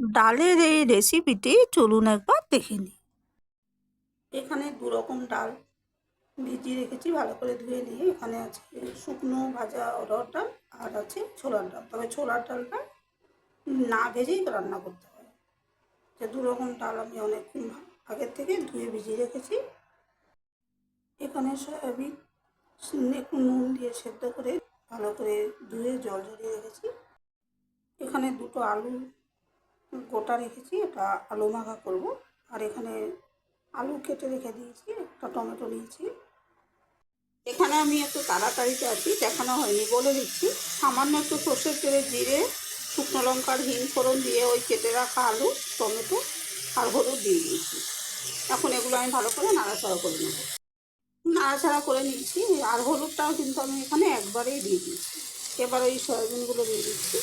ডালের এই রেসিপিটি চলুন একবার দেখে নিই। এখানে দু রকম ডাল ভিজিয়ে রেখেছি, ভালো করে ধুয়ে নিয়ে। এখানে আছে শুকনো ভাজা অরহর ডাল আর আছে ছোলার ডাল। তবে ছোলার ডালটা না ভেজেই রান্না করতে হয়। যে দু রকম ডাল আমি অনেকক্ষণ আগের থেকে ধুয়ে ভিজিয়ে রেখেছি। এখানে সয়াবিন একটু নুন দিয়ে সেদ্ধ করে ভালো করে ধুয়ে জল ঝরিয়ে রেখেছি। এখানে দুটো আলু গোটা রেখেছি, এটা আলু মাখা করব। আর এখানে আলু কেটে রেখে দিয়েছি, একটা টমেটো নিয়েছি। এখানে আমি একটু তাড়াতাড়িতে আছি, দেখানো হয়নি, বলে দিচ্ছি। সামান্য একটু সর্ষের তেলে জিরে, শুকনো লঙ্কার হিং ফোড়ন দিয়ে ওই কেটে রাখা আলু, টমেটো আর হলুদ দিয়ে দিয়েছি। এখন এগুলো আমি ভালো করে নাড়াচাড়া করে নেব। নাড়াচাড়া করে নিয়েছি, আর হলুদটাও কিন্তু আমি এখানে একবারেই দিয়ে দিয়েছি। এবার ওই সয়াবিনগুলো দিয়ে দিচ্ছি।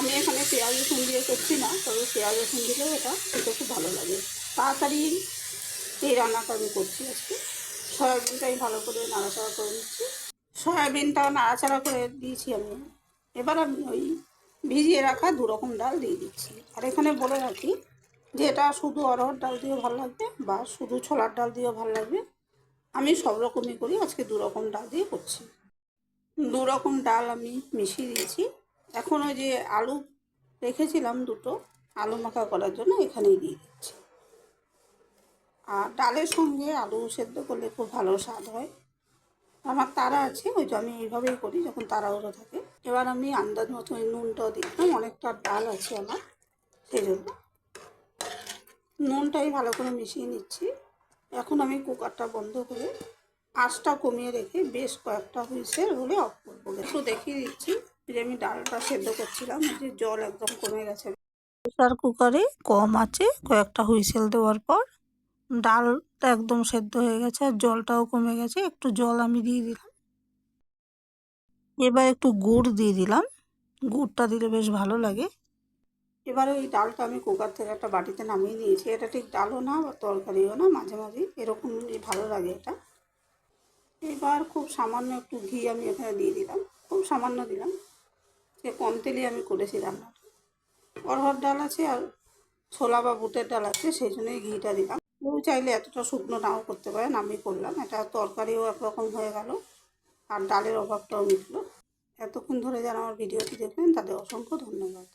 আমি এখানে পেঁয়াজ রসুন দিয়ে করছি না, তবে পেঁয়াজ রসুন দিলেও এটা খেতে খুব ভালো লাগে। তাড়াতাড়ি এই রান্নাটা আমি করছি আজকে সয়াবিনটা আমি ভালো করে নাড়াচাড়া করে নিচ্ছি। সয়াবিনটা নাড়াচাড়া করে দিয়েছি আমি। এবার আমি ওই ভিজিয়ে রাখা দু রকম ডাল দিয়ে দিচ্ছি। আর এখানে বলে রাখি যে এটা শুধু অরহর ডাল দিয়েও ভালো লাগবে বা শুধু ছোলার ডাল দিয়েও ভালো লাগবে। আমি সব রকমই করি, আজকে দু রকম ডাল দিয়ে করছি। দু রকম ডাল আমি মিশিয়ে দিয়েছি। এখন ওই যে আলু রেখেছিলাম দুটো, আলু মাখা করার জন্য এখানেই দিয়ে দিচ্ছি। আর ডালের সঙ্গে আলু সেদ্ধ করলে খুব ভালো স্বাদ হয়। আমার তারা আছে, ওই তো আমি এইভাবেই করি যখন তাড়াহুড়ো থাকে। এবার আমি আন্দাজ মতো ওই নুনটাও দিলাম, অনেকটা ডাল আছে আমার, সেই জন্য। নুনটাই ভালো করে মিশিয়ে নিচ্ছি। এখন আমি কুকারটা বন্ধ করে আঁচটা কমিয়ে রেখে বেশ কয়েকটা হুইসেল হলে অফ করব। একটু দেখিয়ে দিচ্ছি। যে আমি ডালটা সেদ্ধ করছিলাম যে জল একদম কমে গেছে। প্রেসার কুকারে কম আছে কয়েকটা হুইসেল দেওয়ার পর। ডালটা একদম সেদ্ধ হয়ে গেছে আর জলটাও কমে গেছে একটু জল আমি দিয়ে দিলাম। এবার একটু গুড় দিয়ে দিলাম। গুড়টা দিলে বেশ ভালো লাগে। এবারে ওই ডালটা আমি কুকার থেকে একটা বাটিতে নামিয়ে নিয়েছি এটা ঠিক ডালও না বা তরকারিও না মাঝে মাঝে এরকম ভালো লাগে এটা। এবার খুব সামান্য একটু ঘি আমি এখানে দিয়ে দিলাম। খুব সামান্য দিলাম। সে কম তেলে আমি করেছি রান্নাটা অরহর ডাল আছে আর ছোলা বা বুটের ডাল আছে, সেই জন্যই ঘিটা দিলাম। কেউ চাইলে এতটা শুকনো নাও করতে পারেন, আমি করলাম। এটা তরকারিও একরকম হয়ে গেল আর ডালের অভাবটাও মিটলো। এতক্ষণ ধরে যারা আমার ভিডিওটি দেখলেন, তাদের অসংখ্য ধন্যবাদ।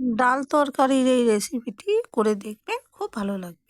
ডাল তরকারির এই রেসিপিটি করে দেখবেন খুব ভালো লাগবে।